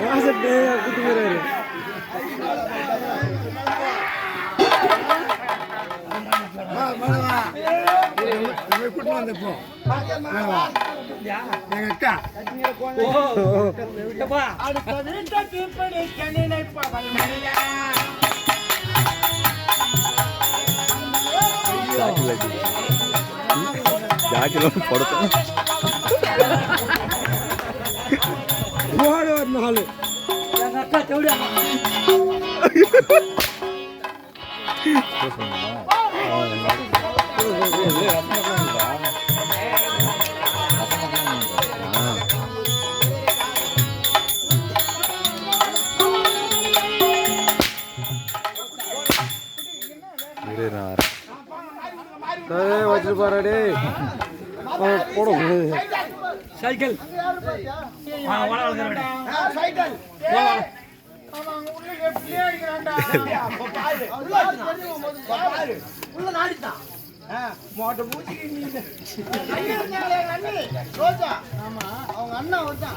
காசட்டு கூட்டு எங்க அக்கா அடுத்த வீட்டை தீர்ப்பளிக்க நினைப்பவள் மணியா ஜாக்கிலாம் படுத்தோம் ஓட ஒரு நாள் வச்சுட்டு போறா டேய் சைக்கிள் சைக்கிள் உள்ள நாடிட்டான் மோட்ட அண்ணி, வந்தான்.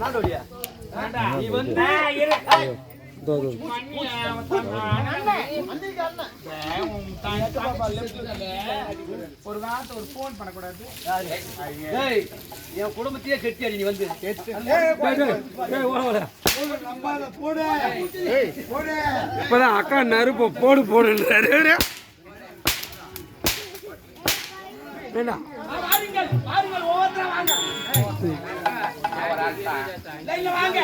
நாடோடியா? நீ வந்து இரு. ஏய், இதோ, இதோ. அண்ணன், அண்ணிக்கு அண்ணன். ஒரு வார்த்தை ஒரு ஃபோன் பண்ணக்கூடாது என் குடும்பத்தையே கெட்டி அடி நீ வந்து டேய், இப்பதான் அக்கா நறுப்பு போடு போடுன்றாரு என்ன வாங்க.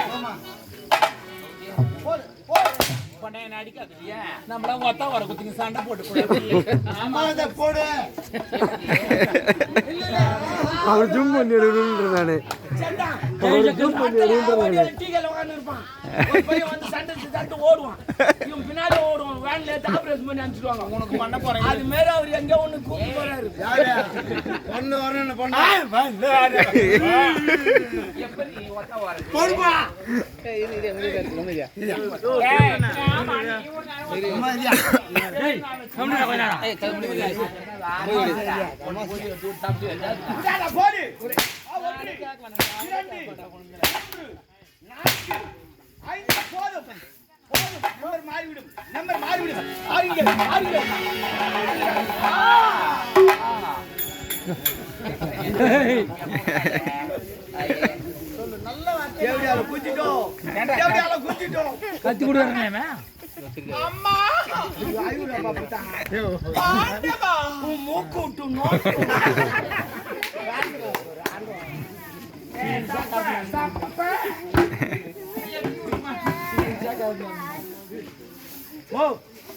வாங்க. போடு, போடு. நம்மள ஒத்தா வர குத்திங்க சண்டை போட்டு கூடாது நம்பாத போடு. அவர் ஜூம் பண்ணி சண்டா. அவர் ஜூம் பண்ணி. ஒரு பையன் வந்து சண்டை சண்டை ஓடுவான் வேன்ல ஏத்தி ஆபரேஷன் பண்ணி அனுப்பிச்சிடுவாங்க உனக்கு பண்ண போறேன். அது மாரி அவர் எங்க ஒண்ணு கூப்பிட்டு போறாரு. பொண்ணு வரணும் பொண்ணு? இந்தாடா, போடு. இரண்டு, ஆறுங்கள் ஆறுங்கள் கத்தி கொடுக்குறேன் அம்மா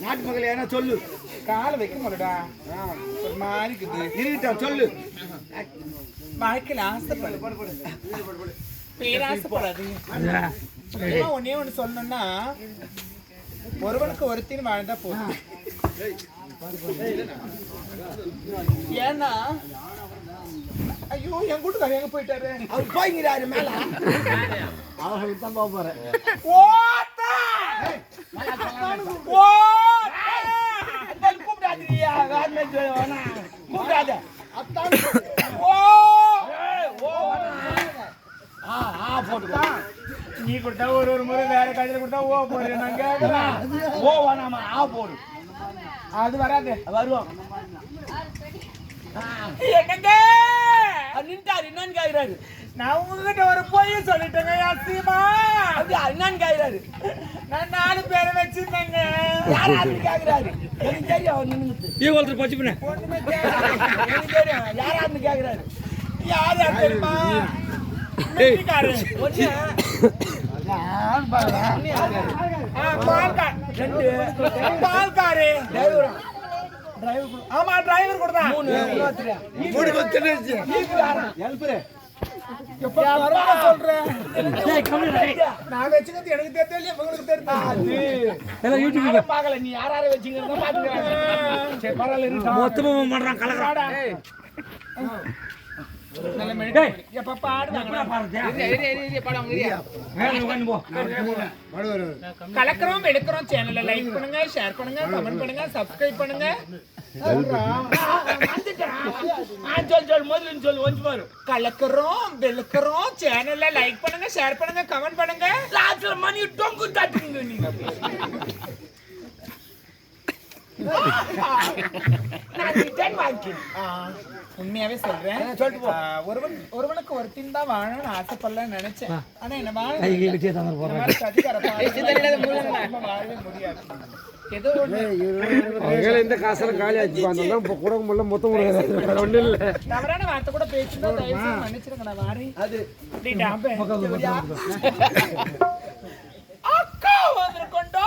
ஓ நாட்டு மகளே என்ன சொல்லு. காலை வைக்க மாட்டடா. ஒரு மாதிரி இருக்குது. இருக்கட்டும் சொல்லு. வாழ்க்கையில் ஆசைப்படு. பேராசைப்படாதீங்க ஒண்ணே ஒண்ணு சொல்லணும்னா ஒருவனுக்கு ஒருத்தின்னு வாழ்ந்தா போதும். ஏன்னா ஐயோ என் கூட்டுக்காரர் எங்க போயிட்டாரு? அவர் போய்ங்கிறாரு மேல ஓத்தா! ஓத்தா! அத்தான் கூப்பிடாதீங்க வேற மாதிரி வேணாம் கூப்பிடாத அத்தான் ஓ ஓ ஆ ஆ போட்டு நீ கொடுத்தா ஒரு ஒரு முறை வேற கடையில் கொடுத்தா ஓ போறேன் நான் கேட்கறேன் ஓ வேணாமா ஆ போடு. அது வராது. வருவோம். என்னங்க நின்றாரு என்னன்னு கேக்குறாரு. நான் உங்ககிட்ட ஒரு பொய் சொல்லிட்டேங்க யாசிமா அது என்னன்னு கேக்குறாரு நான் நாலு பேரை வச்சிருந்தேங்க யாராவது கேக்குறாரு எனக்கு தெரியும் அவர் நின்னுட்டு ஈ ஒருத்தர் பச்சு பண்ண ஒண்ணுமே. எனக்கு தெரியும் யாராவது கேக்குறாரு யார் யார் தெரியுமா பால்கார். பால்காரு. ஆமா டிரைவர் கூட தான் மூணு. மூணு பத்து சொல்றேன் நான் எனக்கு தெரியல உங்களுக்கு நீ யார் சரி மொத்தமா பண்றான் கலக்கிறாடா கலக்கிறோம் எடுக்கிறோம் சேனலை லைக் பண்ணுங்க ஷேர் பண்ணுங்க கமெண்ட் பண்ணுங்க சப்ஸ்கிரைப் பண்ணுங்க வந்துட்டேன். ஆ சொல்லு சொல்லு முதல்ல கலக்குறோம் வெளுக்குறோம் சேனல்ல லைக் பண்ணுங்க ஷேர் பண்ணுங்க கமெண்ட் பண்ணுங்க லாஸ்ட்ல மணி டொங்கு தட்டுங்க நீங்க நான் ரிட்டர்ன் வாங்கிக்கிறேன் உண்மையாவே சொல்றேன். சொல்லிட்டு போ. ஆ, ஒருவன் ஒருவனுக்கு ஒருத்தின் தான் வாழணும்னு ஆசைப்படலன்னு நினைச்சேன். ஆனா என்ன வாழ வாழவே முடியாது. ஏதோ ஒண்ணு. இந்த காசெல்லாம் காலி ஆச்சு. கூட முடியல மொத்தம் முடியாது ஒன்றும் இல்லை. தவறான வார்த்தை கூட பேசுனா தயவு செய்து மன்னிச்சிருங்க நான் அது? அக்கா வந்திருக்கோண்டா.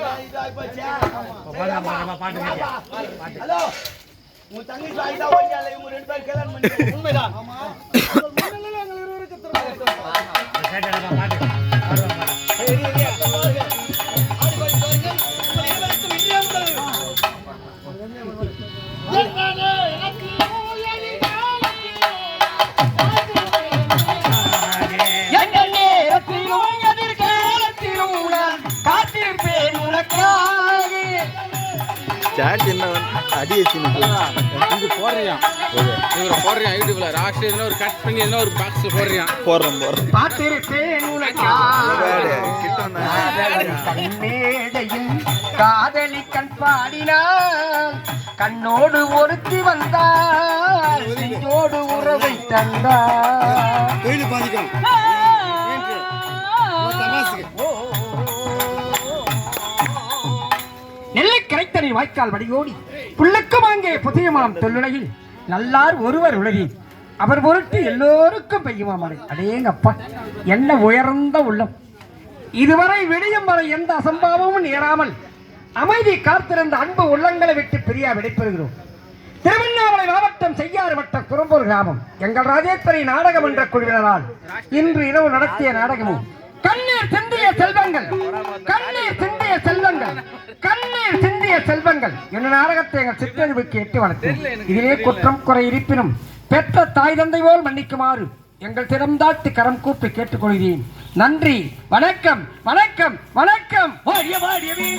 எப்படியோ கொடியில அடையில இருந்துகிட்டேன். ஹலோ உங்க தங்கச்சி வாய்தா இவங்க ரெண்டு பேரும் கல்யாணம் பண்ணி உண்மைதான் ஆமா சாட் என்ன அடி வச்சு இது போடுறியான் இவரை போடுறியான் யூடியூப்ல எதுனா ஒரு கட் பண்ணி எதுனா ஒரு பாக்ஸ்ல போடுறியான் போடுறோம் போடுறோம். காத்திருப்பேன் உனக்காக கிட்ட காதலி கண் பாடினான் கண்ணோடு ஒருத்தி வந்தாள். நெஞ்சோடு உறவை தந்தாள். தொழில் பாதிக்கும். வாய்க்கால் வடியோடி புல்லுக்கும் அங்கே புதியமாம் தொல்லுலகில். நல்லார் ஒருவர் உலகில் அவர் பொருட்டு எல்லோருக்கும் பெய்யுமா மழை அடேங்கப்பா என்ன உயர்ந்த உள்ளம். இதுவரை விடியும் வரை எந்த அசம்பாவமும் நேராமல் அமைதி காத்திருந்த அன்பு உள்ளங்களை விட்டு பிரியா விடைபெறுகிறோம். திருவண்ணாமலை மாவட்டம் செய்யாறு வட்டம் குரம்பூர் கிராமம். எங்கள் ராஜேஸ்வரி நாடகம் என்ற குழுவினரால் இன்று இரவு நடத்திய நாடகமும் கண்ணீர் சிந்திய செல்வங்கள். கண்ணீர் சிந்திய செல்வங்கள். கண்ணீர் சிந்திய செல்வங்கள். என்ற நாடகத்தை எங்கள் சிற்றறிவுக்கு எட்டு வளர்த்தோம் இதிலே குற்றம் குறை இருப்பினும் பெற்ற தாய் தந்தை போல் மன்னிக்குமாறு எங்கள் திறம்தாட்டு கரம் கூப்பி கேட்டுக்கொள்கிறேன். நன்றி. வணக்கம். வணக்கம். வணக்கம். வாடிய வாடியவே.